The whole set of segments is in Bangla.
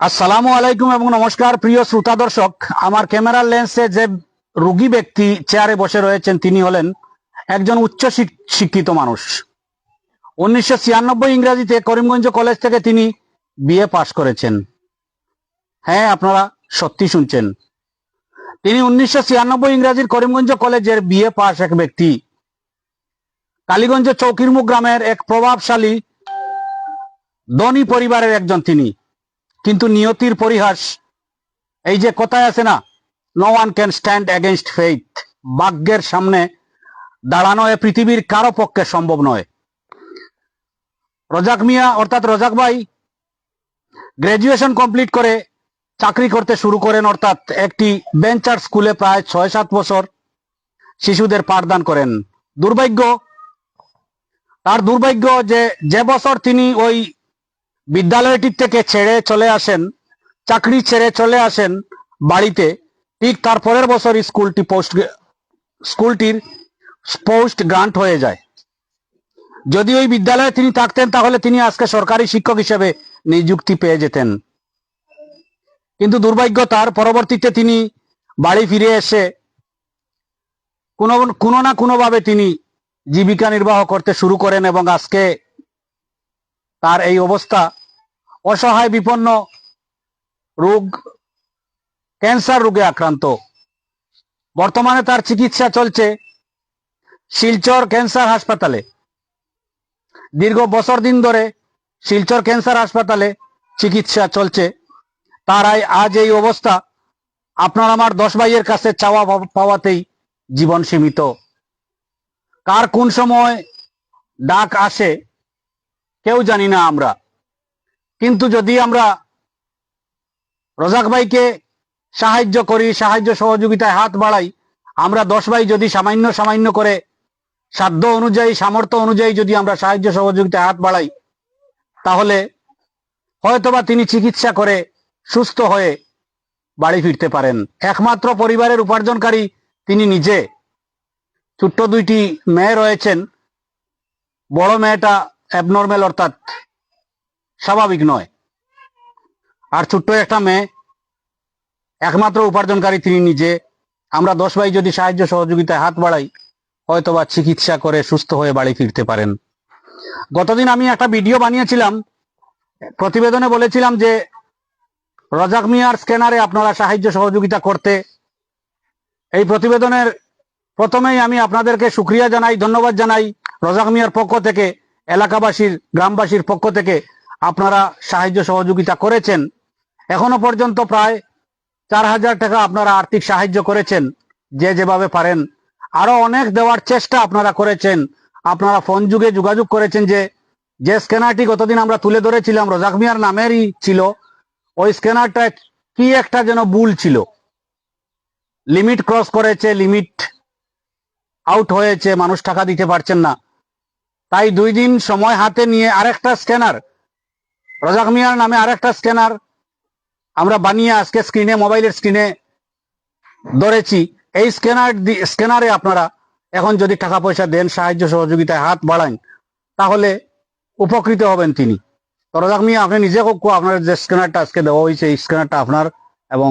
আসসালামু আলাইকুম এবং নমস্কার, প্রিয় শ্রোতা দর্শক। আমার ক্যামেরার লেন্সে যে রোগী ব্যক্তি চেয়ারে বসে রয়েছেন, তিনি হলেন একজন উচ্চ শিক্ষিত মানুষ। উনিশশো ছিয়ানব্বই ইংরাজিতে করিমগঞ্জ কলেজ থেকে তিনি বিএ পাশ করেছেন। হ্যাঁ আপনারা সত্যি শুনছেন। তিনি উনিশশো ছিয়ানব্বই ইংরাজির করিমগঞ্জ কলেজের বিএ পাশ এক ব্যক্তি। কালীগঞ্জ চৌকিরমুখ গ্রামের এক প্রভাবশালী ধনী পরিবারের একজন তিনি। কিন্তু নিয়তির পরিহাস। এই যে কথায় আছে না no one can stand against faith ভাগ্যের সামনে দাঁড়ানো এ পৃথিবীর কারও পক্ষে সম্ভব নয়। রজাক মিয়া, অর্থাৎ রজাক ভাই গ্রাজুয়েশন কমপ্লিট করে চাকরি করতে শুরু করেন, অর্থাৎ একটি বেঞ্চার স্কুলে প্রায় ছয় সাত বছর শিশুদের পাঠদান করেন। দুর্ভাগ্য, তার দুর্ভাগ্য যে যে বছর তিনি ওই বিদ্যালয়টির থেকে ছেড়ে চলে আসেন, চাকরি ছেড়ে চলে আসেন বাড়িতে। ঠিক তার পরের বছর স্কুলটি পোস্ট স্কুলটির পোস্ট গ্রান্ট হয়ে যায়। যদি ওই বিদ্যালয়ে তিনি থাকতেন, তাহলে তিনি আজকে সরকারি শিক্ষক হিসেবে নিযুক্তি পেয়ে যেতেন। কিন্তু দুর্ভাগ্য, তার পরবর্তীতে তিনি বাড়ি ফিরে এসে কোনো কোনো না কোনোভাবে তিনি জীবিকা নির্বাহ করতে শুরু করেন এবং আজকে তার এই অবস্থা অসহায়, বিপন্ন রোগ, ক্যান্সার রোগে আক্রান্ত। বর্তমানে তার চিকিৎসা চলছে শিলচর ক্যান্সার হাসপাতালে। দীর্ঘ বছর দিন ধরে শিলচর ক্যান্সার হাসপাতালে চিকিৎসা চলছে। তার আজ এই অবস্থা। আপনার আমার দশ ভাইয়ের কাছে চাওয়া পাওয়াতেই জীবন সীমিত। কার কোন সময় ডাক আসে, কেউ জানি না আমরা। কিন্তু যদি আমরা রজাক ভাইকে সাহায্য করি, সাহায্য সহযোগিতায় হাত বাড়াই, আমরা দশ ভাই যদি সামান্য সামান্য করে সাধ্য অনুযায়ী, সামর্থ্য অনুযায়ী যদি আমরা সাহায্য সহযোগিতায় হাত বাড়াই, তাহলে হয়তোবা তিনি চিকিৎসা করে সুস্থ হয়ে বাড়ি ফিরতে পারেন। একমাত্র পরিবারের উপার্জনকারী তিনি নিজে। ছোট্ট দুইটি মেয়ে রয়েছেন। বড় মেয়েটা অ্যাবনর্মাল অর্থাৎ স্বাভাবিক নয়। আর ছোট্ট একটা মেয়ে, একমাত্র উপার্জনকারী তিনি নিজে। আমরা দশ ভাই যদি সাহায্য সহযোগিতায় হাত বাড়াই, হয়তোবা চিকিৎসা করে সুস্থ হয়ে বাড়ি ফিরতে পারেন। গতদিন আমি একটা ভিডিও বানিয়েছিলাম। প্রতিবেদনে বলেছিলাম যে, রজাক মিয়ার স্ক্যানারে আপনারা সাহায্য সহযোগিতা করতে। এই প্রতিবেদনের প্রথমেই আমি আপনাদেরকে সুক্রিয়া জানাই, ধন্যবাদ জানাই রজাক মিয়ার পক্ষ থেকে, এলাকাবাসীর, গ্রামবাসীর পক্ষ থেকে। আপনারা সাহায্য সহযোগিতা করেছেন। এখনও পর্যন্ত প্রায় চার হাজার টাকা আপনারা আর্থিক সাহায্য করেছেন, যে যেভাবে পারেন। আরও অনেক দেওয়ার চেষ্টা আপনারা করেছেন। আপনারা ফোন যুগে যোগাযোগ করেছেন যে যে স্ক্যানারটি গতদিন আমরা তুলে ধরেছিলাম, রজাক মিয়ার নামেরই ছিল, ওই স্ক্যানারটা কি একটা যেন ভুল ছিল। লিমিট ক্রস করেছে, লিমিট আউট হয়েছে, মানুষ টাকা দিতে পারছেন না। তাই দুই দিন সময় হাতে নিয়ে আরেকটা স্ক্যানার রজাক মিয়ার নামে আরেকটা স্ক্যানার আমরা বানিয়ে আজকে স্ক্রিনে মোবাইলের স্ক্রিনে ধরেছি। এই স্ক্যানার স্ক্যানারে আপনারা এখন যদি টাকা পয়সা দেন, সাহায্য সহযোগিতায় হাত বাড়ান, তাহলে উপকৃত হবেন তিনি। তো রজাক মিয়া, আপনি নিজে কো আপনার যে স্ক্যানারটা আজকে দেওয়া হয়েছে, এই স্ক্যানারটা আপনার এবং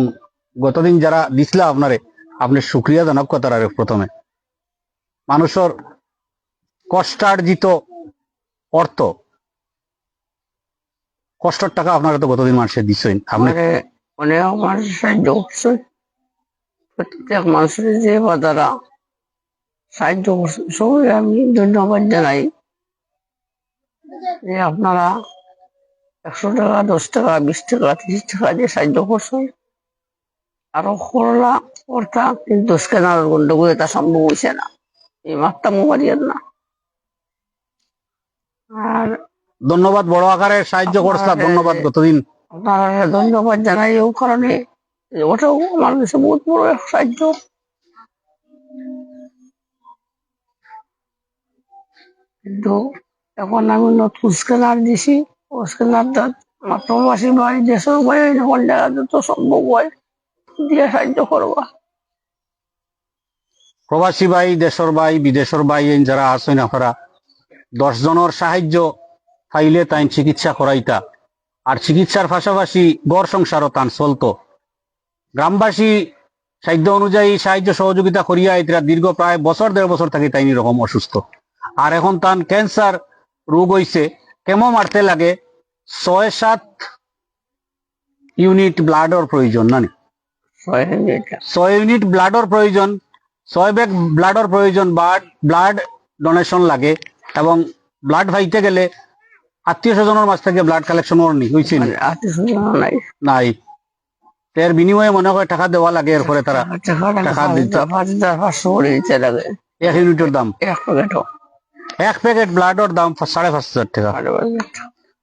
গতদিন যারা দিছিল আপনারে, আপনি সুক্রিয়া জানাক কথার প্রথমে। মানুষের কষ্টার্জিত অর্থ কষ্টর টাকা আপনারা তো গতদিন মানুষের দিচ্ছেন আপনি অনেক মানুষ সাহায্য করছে প্রত্যেক মানুষের যে তারা সাহায্য করছে সবাই আমি ধন্যবাদ জানাই। যে আপনারা একশো টাকা, দশ টাকা, বিশ টাকা, ত্রিশ টাকা দিয়ে সাহায্য করছেন আরও করলা, করতা, কিন্তু স্ক্যানার গন্ডগোল এটা সম্ভব হয়েছে না। এই মাত্রা মোবাইলের না। আর ধন্যবাদ বড় আকারে সাহায্য করছে ধন্যবাদ গতদিন। ধন্যবাদ জানাই এই কারণে। ওটাও আমার কাছে বহুত বড় সাহায্য। কিন্তু এখন আমি নতুন স্ক্যানার দিছি। ও স্ক্যানারটা আমার প্রবাসী ভাই দেশের ভাই যখন জায়গা যত সম্ভব হয় দিয়ে সাহায্য করবা। প্রবাসী ভাই দেশর ভাই বিদেশর ভাই যারা আছেন আপনারা দশ জনের সাহায্য পাইলে তাই চিকিৎসা করাইতা। আর চিকিৎসার পাশাপাশি গড় সংসারও তান চলতো। গ্রামবাসী সাহিত্য অনুযায়ী সাহায্য সহযোগিতা করিয়া এটা দীর্ঘ প্রায় বছর দেড় বছর থাকি তাই রকম অসুস্থ। আর এখন তান ক্যান্সার রোগ হইছে কেমো মারতে লাগে ছয় সাত ইউনিট ব্লাডর প্রয়োজন না ছয় ইউনিট ব্লাডর প্রয়োজন ছয় ব্যাগ ব্লাডর প্রয়োজন ব্লাড ব্লাড ডোনেশন লাগে এবং ব্লাড ভাইতে গেলে আত্মীয় স্বজনের মাছ থেকে ব্লাড কালেকশন নি হয়েছে নি? নাই। নাই। এর বিনিময়ে মনে করে টাকা দেওয়া লাগে এরপরে তারা টাকা দিতে- পাঁচশো করে লাগে এক ইউনিটের দাম? এক প্যাকেটও। এক প্যাকেট ব্লাডর দাম সাড়ে পাঁচ হাজার টাকা।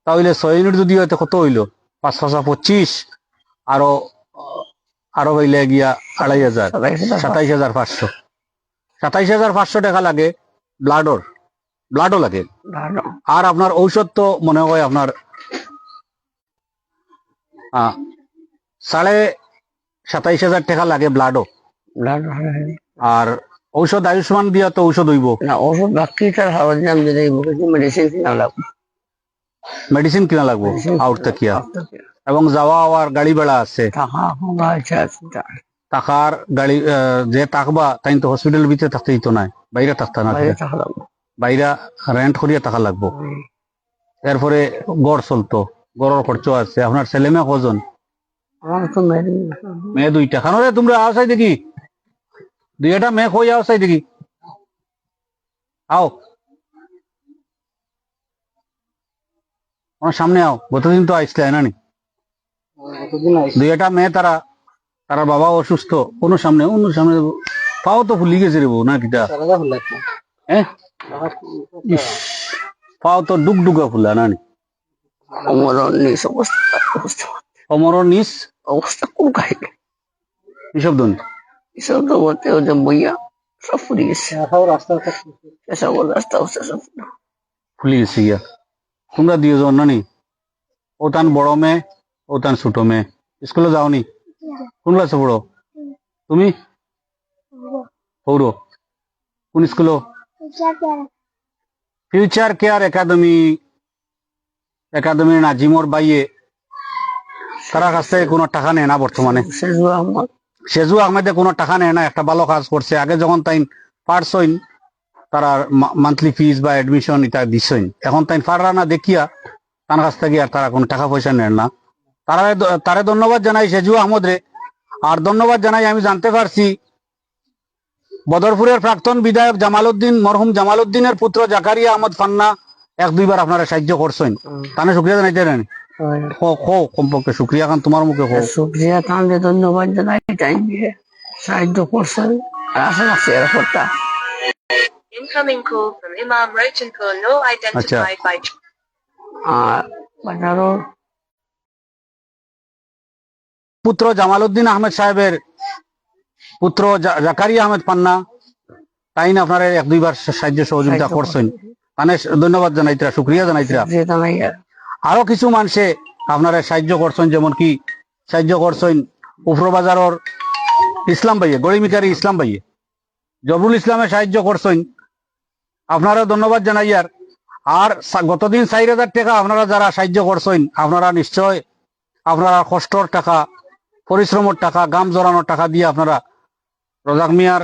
তাহলে ছয় ইউনিট যদি হয়তো কত হইল? পাঁচ পাঁচা পঁচিশ আরও আরও হইলে গিয়া আড়াই হাজার সাতাইশ হাজার সাতাইশ হাজার পাঁচশো। সাতাইশ হাজার পাঁচশো টাকা লাগে ব্লাডর ব্লাডও লাগে। আর আপনার ঔষধ তো মনে হয় আপনার সাড়ে সাতাইশ হাজার টাকা লাগে ব্লাডও আর ঔষধ আয়ুষ্মান দিয়া তো ঔষধ হইব। না ওষুধ বাকি তার দিলে কিছু মেডিসিন কিনা লাগবে। মেডিসিন কিনা লাগবো? আউট থাকিয়া। এবং যাওয়া আওয়ার গাড়ি বেড়া আছে। টাকার গাড়ি যে থাকবা তাই তো হসপিটাল ভিতরে থাকতে দিত নাই বাইরে থাকতে না। বাইরে রেন্ট করিয়া টাকা লাগবো। এরপরে গড় চলতো গড়ের খরচ আছে। আপনার ছেলে মেয়ে কজন? মেয়ে দুইটা। রে তোমরা আও চাই দেখি দুইটা মেয়ে কই আও চাই দেখি আও। আমার সামনে আও। গতদিন তো আইসলে না? নি দুইটা মেয়ে তারা তারা বাবা অসুস্থ। কোনো সামনে অন্য সামনে পাও তো ফুলি গেছে রে বউ না কিটা হ্যাঁ ইস, পাও তো ডুক ফুলা না নি আমার নিজ অবস্থা অবস্থা। কমরের নিচ অবস্থা খুব খাইল এসব দন এসব তো বলতে? ওদের বইয়া সব ফুরিয়ে গেছে। এসব রাস্তা অবস্থা সব ফুলি গেছে। গিয়া। তোমরা দুজন না নি ও তান বড় মেয়ে ও তান ছোট মেয়ে। স্কুলে যাওনি? কোন ক্লাসে পড়ো? তুমি? পৌর কোন স্কুল? ফিউচার কেয়ার একাডেমি একাডেমির নাজিমর বাইয়ে তারা কাছ থেকে কোনো টাকা নেয় না বর্তমানে। সেজু আহমদ। সেজু আহমেদে কোনো টাকা নেয় না একটা ভালো কাজ করছে। আগে যখন তাই পারছইন তারা মান্থলি ফিস বা এডমিশন এটা দিছইন এখন তাই পাররা না দেখিয়া তার কাছ থেকে আর তারা কোনো টাকা পয়সা নেন না। তারা তারে ধন্যবাদ জানাই সেজু আহমদ রে আর ধন্যবাদ জানাই আমি জানতে পারছি বদরপুরের প্রাক্তন বিধায়ক জামালউদ্দিন মরহুম জামালউদ্দিনের পুত্র জাকারিয়া আহমদ ফান্না এক দুইবার আপনারা সাহায্য করছেন। তানে শুক্রিয়া জানাইতে কমপক্ষে শুক্রিয়া খান তোমার মুখে কো সুপ্রিয়া তাহলে ধন্যবাদ জানাই। টাইম দিয়ে সাহায্য করছেন। আর আশা রাখছি আর বাজারও পুত্র জামালউদ্দিন আহমেদ সাহেবের পুত্র জা- জাকারিয়া আহমেদ পান্না তাই না আপনারা এক দুইবার সাহায্য সহযোগিতা করছেন। মানে ধন্যবাদ জানাইতরা শুক্রিয়া জানাইতরা জানাই। আরও কিছু মানুষে আপনারা সাহায্য করছেন যেমন কি সাহায্য করছেন উফরবাজারর ইসলাম ভাইয়ে গরিমিকারি ইসলাম ভাইয়ে। জবরুল ইসলামে সাহায্য করছেন। আপনারা ধন্যবাদ জানাই আর। গতদিন চার হাজার টাকা আপনারা যারা সাহায্য করছেন আপনারা নিশ্চয় আপনারা কষ্টর টাকা পরিশ্রমের টাকা গাম জড়ানোর টাকা দিয়ে আপনারা রজাক মিয়ার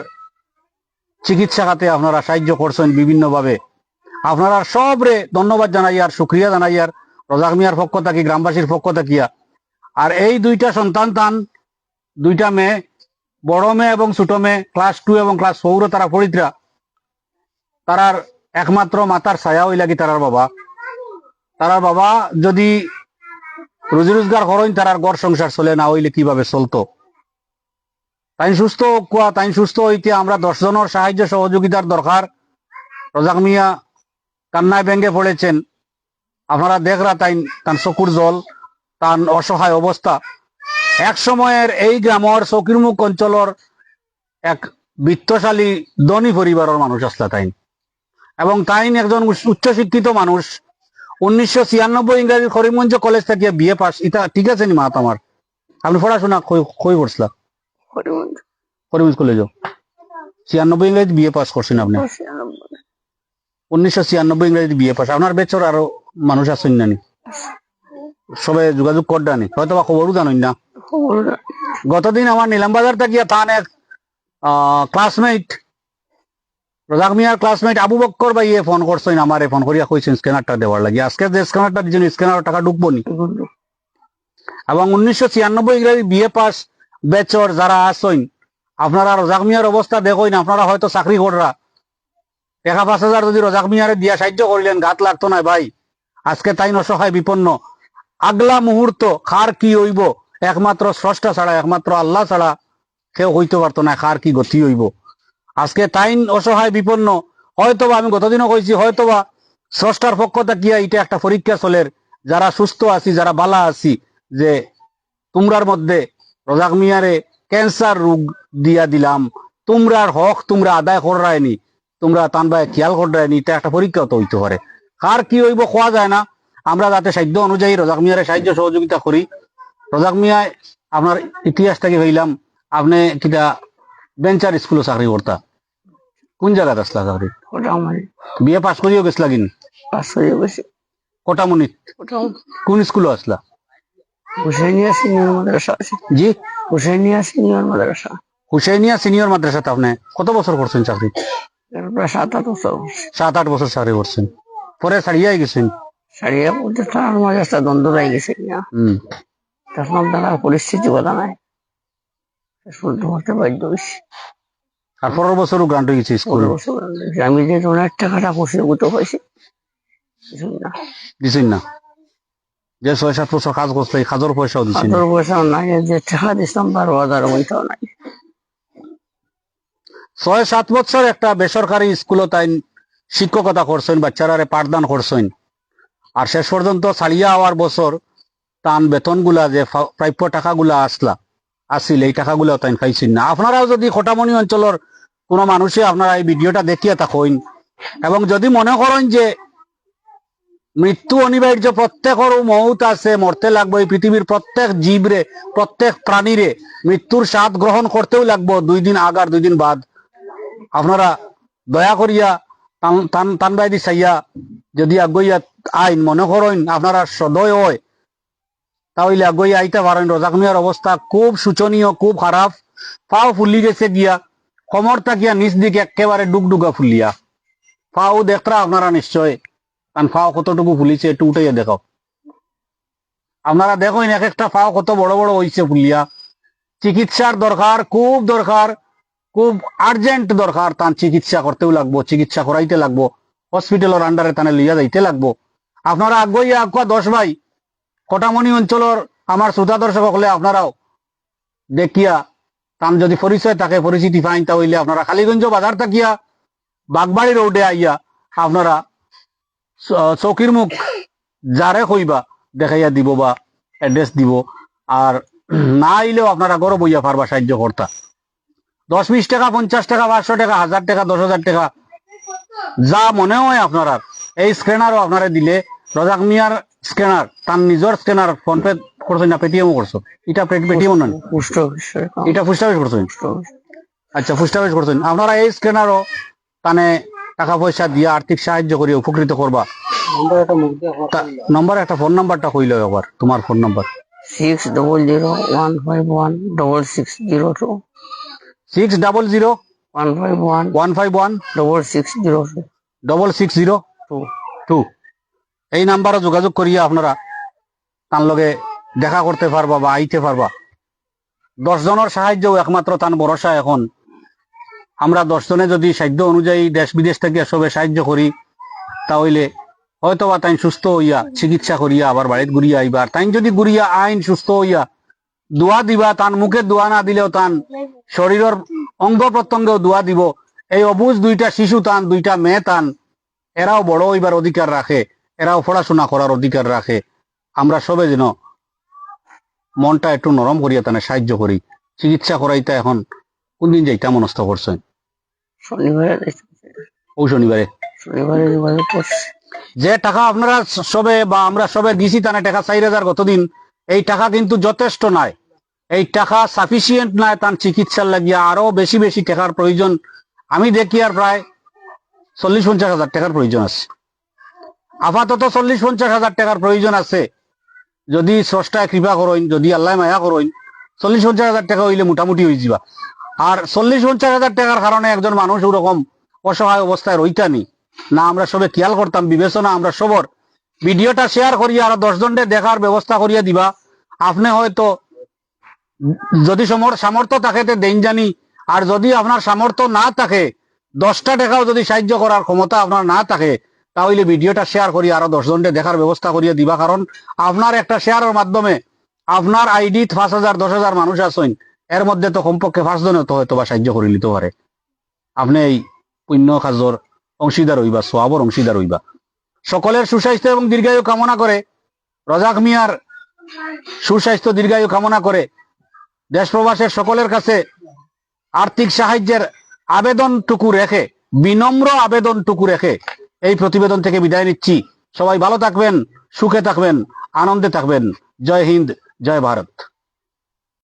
চিকিৎসা খাতে আপনারা সাহায্য করছেন বিভিন্নভাবে। আপনারা সবরে ধন্যবাদ জানাই আর শুক্রিয়া জানাই আর। রজাক মিয়ার পক্ষ থাকি, গ্রামবাসীর পক্ষ থাকিয়া আর। এই দুইটা সন্তান তান, দুইটা মেয়ে, বড় মেয়ে এবং ছোট মেয়ে ক্লাস টু এবং ক্লাস ফোর তারা পড়িতরা তারার একমাত্র মাতার ছায়া হই লাগি তারার বাবা। তারার বাবা যদি রুজি রোজগার করেন, তারার গড় সংসার চলে না হইলে কীভাবে চলতো? তাই সুস্থ কোয়া তাই সুস্থ হইতে আমরা দশ জনের সাহায্য সহযোগিতার দরকার রজাক মিয়া কান্নায় ব্যঙ্গে পড়েছেন আপনারা দেখরা তাই, তার চকুর জল, তার অসহায় অবস্থা। এক সময়ের এই গ্রামের চকিরমুখ অঞ্চলের এক বিত্তশালী, ধনী পরিবারের মানুষ আসলা তাইন এবং তাইন একজন উচ্চ- শিক্ষিত মানুষ। উনিশশো ছিয়ানব্বই ইংরাজি করিমগঞ্জ কলেজ থেকে বিএ পাস। এটা ঠিক আছে নি মাত আমার? আপনি পড়াশোনা কই করছিলাম হরিমন্দ। করিমগঞ্জ কলেজও ছিয়ানব্বই ইংরেজি বিএ পাস করছেন আপনি। উনিশশো ছিয়ানব্বই ইংরেজি বিএ পাস আপনার বেচর আরও মানুষ আছেন নানি সবে যোগাযোগ করডানি হয়তো বা খবরও জানুন না। গতদিন আমার নিলামবাজার থেকে তান এক ক্লাসমেট রোজাক মিয়ার ক্লাসমেট আবু বক্কর ভাইয়ে ফোন করছেন আমারে ফোন করিয়া কইছেন স্ক্যানারটা দেওয়ার লাগে। আজকে যে স্ক্যানারটা দিয়েছেন স্ক্যানার টাকা ঢুকবো নি। এবং উনিশশো ছিয়ানব্বই ইংরেজি বিএ পাস বেচর যারা আসইন আপনারা রোজাক মিয়ার অবস্থা দেখইন আপনারা হয়তো চাকরি কররা টাকা পাঁচ হাজার যদি রোজাক মিয়ারে দিয়া সাহায্য করিলেন গাত লাগতো না ভাই। আজকে তাই অসহায় বিপন্ন। আগলা মুহূর্ত খার কি হইব? একমাত্র স্রষ্টা ছাড়া একমাত্র আল্লাহ ছাড়া কেউ হইতে পারতো না খার কি গতি হইব? আজকে তাইন অসহায় বিপন্ন। হয়তোবা, আমি গতদিনও কইছি হয়তোবা স্রষ্টার পক্ষ থাকিয়া এটা একটা পরীক্ষা চলের যারা সুস্থ আছি যারা বালা আছি, যে তোমরার মধ্যে রোজাক মিয়ারে ক্যান্সার রোগ দিয়া দিলাম। তোমরার হক তোমরা আদায় করায়নি। তোমরা তানবাই খেয়াল করায়নি এটা একটা পরীক্ষা তো হইতে পারে। কার কি হইব খোয়া যায় না। আমরা যাতে সাধ্য অনুযায়ী রোজাক মিয়ারে সাহায্য সহযোগিতা করি। রোজাক মিয়ায় আপনার ইতিহাস থেকে হইলাম আপনি কিটা বেঞ্চার স্কুলে চাকরি করতা। কোন জায়গাত আসলা চাকরি? বিয়ে পাস করিও গেছলা কিন? পাঁচ হয়ে গেছে। কটামনিত কোন স্কুলে আসলা হুসেনিয়া সিনিয়র মাদ্রাসা জি। হুসেনিয়া সিনিয়র মাদ্রাসা। হুসেনিয়া সিনিয়র মাদ্রাসাতে আপনি কত বছর করছেন চাকরি? প্রায় সাত আট বছর সাত আট বছর চাকরি করছেন পরে ছাড়িয়াই গেছেন? সারিয়া বলতে তার মাঝে একটা দ্বন্দ্ব রয়ে গেছে হম। তখন তারা পরিস্থিতি কথা নাই। শুনতে করতে বাধ্য হয়েছি। আর পরের বছরও গ্রান্ট হয়ে গেছে স্কুল? বছর আমি যে অনেক টাকাটা হয়েছি কিছু না। দিছেন না। যে ছয় সাত বছর কাজ করছে কাজের পয়সাও দিছেন হাজার পয়সাও নাই আর যে টাকা দিতাম বারো হাজার ওইটাও নাই। ছয় সাত বছর একটা বেসরকারি স্কুলে তাই শিক্ষকতা করছেন বাচ্চারারে পাঠদান করছেন। আর শেষ পর্যন্ত ছাড়িয়া হওয়ার বছর তান বেতনগুলা যে ফা- প্রাপ্য টাকাগুলা আসলা আসিল এই টাকাগুলো তাই পাইছেন না। আপনারাও যদি খোটামণি অঞ্চলের কোনো মানুষে আপনারা এই ভিডিওটা দেখিয়ে থাকেন এবং যদি মনে করেন যে মৃত্যু অনিবার্য প্রত্যেকের মৌত আছে, মরতে লাগবে এই পৃথিবীর প্রত্যেক জীবরে, প্রত্যেক প্রাণীরে। মৃত্যুর স্বাদ গ্রহণ করতেও লাগবো দুই দিন আগার দুই দিন বাদ। আপনারা দয়া করিয়া তান- তান চাইয়া যদি আগুইয়া আইন মনে করেন, আপনারা সদয় হয়, তাহলে আগুইয়া আইতে পারেন। রোজাক মিয়ার অবস্থা খুব শোচনীয়, খুব খারাপ। পাও ফুলি গেছে গিয়া কমর তাকিয়া নিচ দিকে একেবারে ডুগডুগা ফুলিয়া। পাও দেখরা আপনারা নিশ্চয়। কারণ পাও কতটুকু ফুলিছে একটু উঠাইয়া দেখাও। আপনারা দেখেন এক একটা পাও কত বড় বড় হইছে ফুলিয়া। চিকিৎসার দরকার, খুব দরকার, খুব আর্জেন্ট দরকার তার চিকিৎসা করতেও লাগবো, চিকিৎসা করাইতে লাগবো হসপিটালের আন্ডারে তানে লইয়া যাইতে লাগবো। আপনারা আগুয়া আগুয়া দশ ভাই, কটামণি অঞ্চলের আমার শ্রোতা দর্শক হলে আপনারাও দেখিয়া তাম যদি পরিচয় থাকে, পরিচিতি পাইন, তাহলে আপনারা কালীগঞ্জ বাজার থাকিয়া, বাগবাড়ি রোডে আইয়া আপনারা চৌকির মুখ যারে কইবা দেখাইয়া দিব বা অ্যাড্রেস দিব। আর না আইলেও আপনারা গরো বইয়া পারবা সাহায্য করতা। দশ বিশ টাকা পঞ্চাশ টাকা পাঁচশো টাকা হাজার টাকা দশ হাজার টাকা যা মনে হয় আপনারা এই স্ক্যানারও আপনারা দিলে রজাক মিয়ার স্ক্যানার তার নিজের স্ক্যানার ফোন পে করছেন না পেটিএমও করছ এটা পেটিএম নয়। এটা করছেন? পুষ্ট অফিস। আচ্ছা ফুস্টাবেশ করছেন। আপনারা এই স্ক্যানারও তানে টাকা পয়সা দিয়ে আর্থিক সাহায্য করে উপকৃত করবা। নম্বর একটা ফোন নাম্বারটা কইল একবার তোমার phone number six double zero one five one double six zero two six double zero one five one one five one double six zero two double six zero two two এই নাম্বারে যোগাযোগ করিয়া আপনারা তার লগে দেখা করতে পারবা বা আইতে পারবা। দশ জনের সাহায্য একমাত্র তান ভরসা এখন আমরা দশ জনে যদি সাধ্য অনুযায়ী দেশ বিদেশ থেকে সবে সাহায্য করি, তাহলে হয়তো বা তাই সুস্থ হইয়া চিকিৎসা করিয়া আবার বাড়িতে ঘুরিয়া আইবার। তাই যদি ঘুরিয়া আইন সুস্থ হইয়া দোয়া দিবা, তান মুখে দোয়া না দিলেও তান শরীরের অঙ্গ প্রত্যঙ্গেও দোয়া দিব। এই অবুজ দুইটা শিশু তান, দুইটা মেয়ে তান, এরাও বড় হইবার অধিকার রাখে, এরাও পড়াশোনা করার অধিকার রাখে। আমরা সবে যেন মনটা একটু নরম করিয়া তানে সাহায্য করি। চিকিৎসা করাইতে এখন কোনদিন যাইতা মনস্থ করছেন। শনিবারে ও শনিবারে। শনিবারে যোগাযোগ করছি যে টাকা আপনারা সবে বা আমরা সবে দিছি তানে টাকা চার হাজার গতদিন এই টাকা কিন্তু যথেষ্ট নয়। এই টাকা সাফিসিয়েন্ট নয় তার চিকিৎসার লাগিয়া আরও বেশি বেশি টাকার প্রয়োজন। আমি দেখি আর প্রায় চল্লিশ পঞ্চাশ হাজার টাকার প্রয়োজন আছে। আপাতত চল্লিশ পঞ্চাশ হাজার টাকার প্রয়োজন আছে। যদি স্রষ্টায় কৃপা করইন যদি আল্লাহ মায়া করইন চল্লিশ পঞ্চাশ হাজার টাকা হইলে মোটামুটি হয়ে যাবা। আর চল্লিশ পঞ্চাশ হাজার টাকার কারণে একজন মানুষ ওরকম অসহায় অবস্থায় রইতানি। না, আমরা সবে খেয়াল করতাম, বিবেচনা আমরা সবর। ভিডিওটা শেয়ার করিয়া আর দশ জনকে দেখার ব্যবস্থা করিয়া দিবা। আপনি হয়তো যদি সমর সামর্থ্য থাকে তে দেন জানি। আর যদি আপনার সামর্থ্য না থাকে, দশটা টাকাও যদি সাহায্য করার ক্ষমতা আপনার না থাকে, তাহলে ভিডিওটা শেয়ার করি আরও দশ জনকে দেখার ব্যবস্থা করিয়া দিবা। কারণ আপনার একটা শেয়ারের মাধ্যমে আপনার আইডি পাঁচ হাজার, দশ হাজার মানুষ আছেন। এর মধ্যে তো কমপক্ষে পাঁচ জনে তো হয়তো বা সাহায্য করে নিতে পারে। আপনি এই পুণ্য কাজর অংশীদার হইবা, সোয়াবর অংশীদার হইবা। সকলের সুস্বাস্থ্য এবং দীর্ঘায়ু কামনা করে, রজাক মিয়ার সুস্বাস্থ্য, দীর্ঘায়ু কামনা করে দেশ প্রবাসের সকলের কাছে আর্থিক সাহায্যের আবেদনটুকু রেখে, বিনম্র আবেদনটুকু রেখে এই প্রতিবেদন থেকে বিদায় নিচ্ছি। সবাই ভালো থাকবেন, সুখে থাকবেন, আনন্দে থাকবেন। জয় হিন্দ, জয় ভারত।